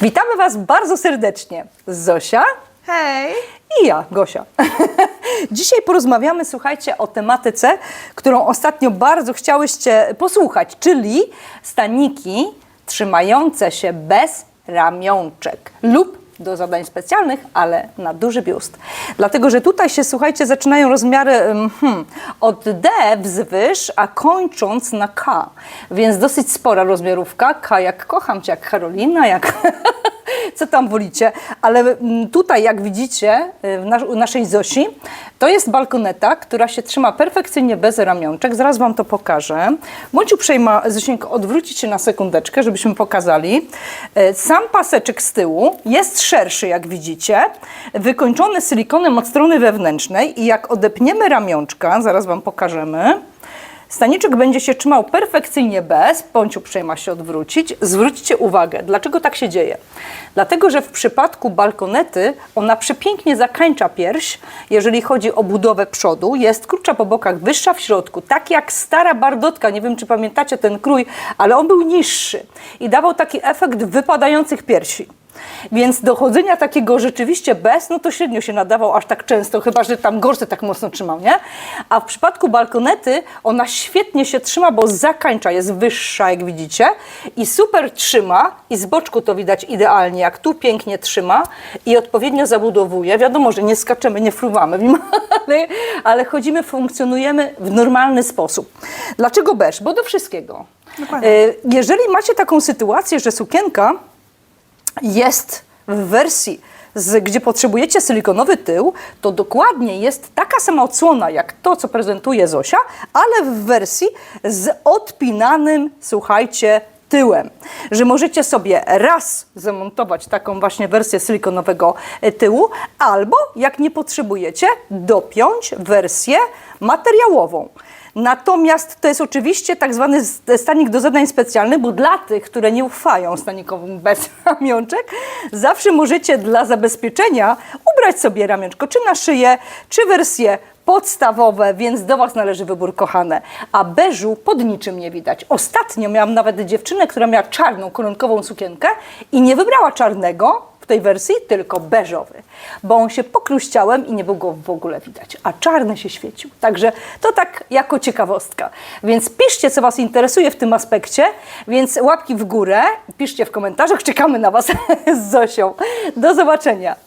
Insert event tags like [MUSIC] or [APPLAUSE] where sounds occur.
Witamy Was bardzo serdecznie. Zosia Hej! i ja, Gosia. [LAUGHS] Dzisiaj porozmawiamy, słuchajcie, o tematyce, którą ostatnio bardzo chciałyście posłuchać, czyli staniki trzymające się bez ramionczek lub do zadań specjalnych, ale na duży biust. Dlatego, że tutaj się, słuchajcie, zaczynają rozmiary hmm, od D wzwyż, a kończąc na K. Więc dosyć spora rozmiarówka. K jak kocham cię, jak Karolina, jak [LAUGHS] co tam wolicie. Ale mm, tutaj, jak widzicie, y, u naszej Zosi, to jest balkoneta, która się trzyma perfekcyjnie bez ramionczek. Zaraz Wam to pokażę. Bądź uprzejma, Zosieńko, odwrócić się na sekundeczkę, żebyśmy pokazali. Y, Sam paseczek z tyłu jest szerszy, jak widzicie, wykończony silikonem od strony wewnętrznej i jak odepniemy ramionczka, zaraz Wam pokażemy, Staniczek będzie się trzymał perfekcyjnie bez, bądź uprzejma się odwrócić. Zwróćcie uwagę, dlaczego tak się dzieje. Dlatego, że w przypadku balkonety ona przepięknie zakańcza pierś, jeżeli chodzi o budowę przodu. Jest krótsza po bokach, wyższa w środku, tak jak stara bardotka. Nie wiem, czy pamiętacie ten krój, ale on był niższy i dawał taki efekt wypadających piersi. Więc dochodzenia takiego rzeczywiście bez, no to średnio się nadawał aż tak często, chyba że tam gorset tak mocno trzymał, nie? A w przypadku balkonety ona świetnie się trzyma, bo zakańcza, jest wyższa, jak widzicie, i super trzyma, i z boczku to widać idealnie, jak tu pięknie trzyma i odpowiednio zabudowuje. Wiadomo, że nie skaczemy, nie fruwamy, [LAUGHS] ale, ale chodzimy, funkcjonujemy w normalny sposób. Dlaczego bez? Bo do wszystkiego. Dokładnie. E, Jeżeli macie taką sytuację, że sukienka jest w wersji, z, gdzie potrzebujecie silikonowy tył, to dokładnie jest taka sama odsłona jak to, co prezentuje Zosia, ale w wersji z odpinanym, słuchajcie, tyłem. Że możecie sobie raz zamontować taką właśnie wersję silikonowego e, tyłu, albo jak nie potrzebujecie, dopiąć wersję materiałową. Natomiast to jest oczywiście tak zwany s- stanik do zadań specjalnych, bo dla tych, które nie ufają stanikowym [LAUGHS] bez ramionczek, zawsze możecie dla zabezpieczenia ubrać sobie ramionczko, czy na szyję, czy wersje podstawowe, więc do Was należy wybór kochane. A beżu pod niczym nie widać. Ostatnio miałam nawet dziewczynę, która miała czarną koronkową sukienkę i nie wybrała czarnego, w tej wersji tylko beżowy, bo on się pokruściałem i nie było go w ogóle widać, a czarny się świecił. Także to tak jako ciekawostka. Więc piszcie, co Was interesuje w tym aspekcie, więc łapki w górę, piszcie w komentarzach, czekamy na Was [LAUGHS] z Zosią. Do zobaczenia.